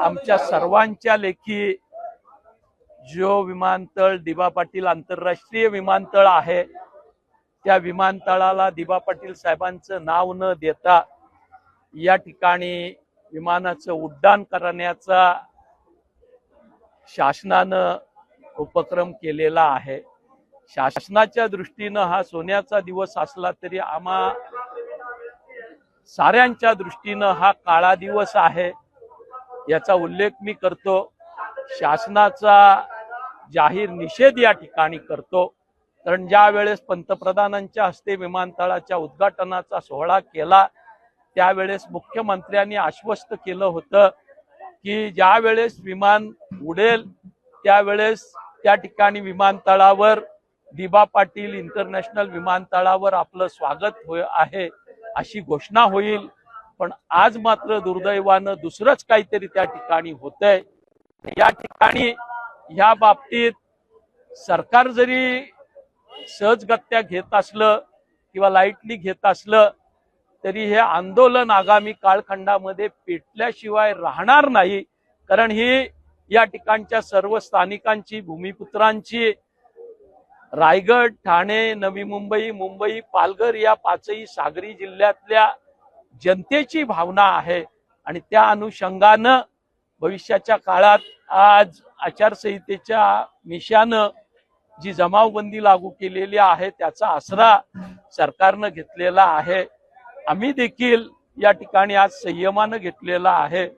आमच्या सर्वांच्या लेखी जो विमानतळ दिबा पाटील आंतरराष्ट्रीय विमानतळ आहे. त्या विमानतळाला दिबा पाटील साहेबांचं नाव न देता या ठिकाणी विमानाचं उड्डाण करण्याचा शासनानं उपक्रम केलेला आहे. शासनाच्या दृष्टीनं हा सोन्याचा दिवस असला तरी आम्हा साऱ्यांच्या दृष्टीनं हा काळा दिवस आहे याचा उल्लेख मी करतो. शासनाचा जाहीर निषेध या ठिकाणी करतो. कारण ज्या वेळेस पंतप्रधानांच्या हस्ते विमानतळाच्या उद्घाटनाचा सोहळा केला त्यावेळेस मुख्यमंत्र्यांनी आश्वस्त केलं होतं की ज्या वेळेस विमान उडेल त्यावेळेस त्या ठिकाणी विमानतळावर दिबा पाटील इंटरनॅशनल विमानतळावर आपलं स्वागत होय आहे. अशी घोषणा होईल. पण आज मात्र दुर्दैवानं दुसरंच काहीतरी त्या ठिकाणी होतंय. या ठिकाणी ह्या बाबतीत सरकार जरी सहजगत्या घेत असलं किंवा लाईटली घेत असलं तरी हे आंदोलन आगामी काळखंडामध्ये पेटल्याशिवाय राहणार नाही. कारण ही या ठिकाणच्या सर्व स्थानिकांची भूमिपुत्रांची रायगड ठाणे नवी मुंबई मुंबई पालघर या पाचही सागरी जिल्ह्यातल्या जनतेची भावना आहे. आणि त्या अनुषंगानं भविष्याच्या काळात आज आचारसंहितेच्या मिशानं जी जमावबंदी लागू केलेली आहे त्याचा आसरा सरकारनं घेतलेला आहे. आम्ही देखील या ठिकाणी आज संयमानं घेतलेला आहे.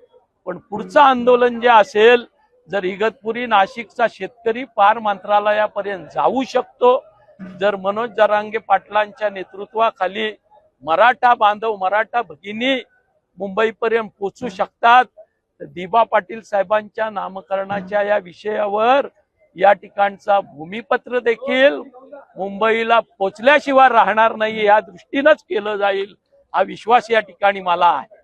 पण पुढचं आंदोलन जे असेल जर इगतपुरी नाशिकचा शेतकरी पार मंत्रालयापर्यंत जाऊ शकतो जर मनोज जरांगे पाटलांच्या नेतृत्वाखाली मराठा बांधव मराठा भगिनी मुंबईपर्यंत पोचू शकतात तर दिबा पाटील साहेबांच्या नामकरणाच्या या विषयावर या ठिकाणचा भूमिपत्र देखील मुंबईला पोचल्याशिवाय राहणार नाही या दृष्टीनंच केलं जाईल हा विश्वास या ठिकाणी मला आहे.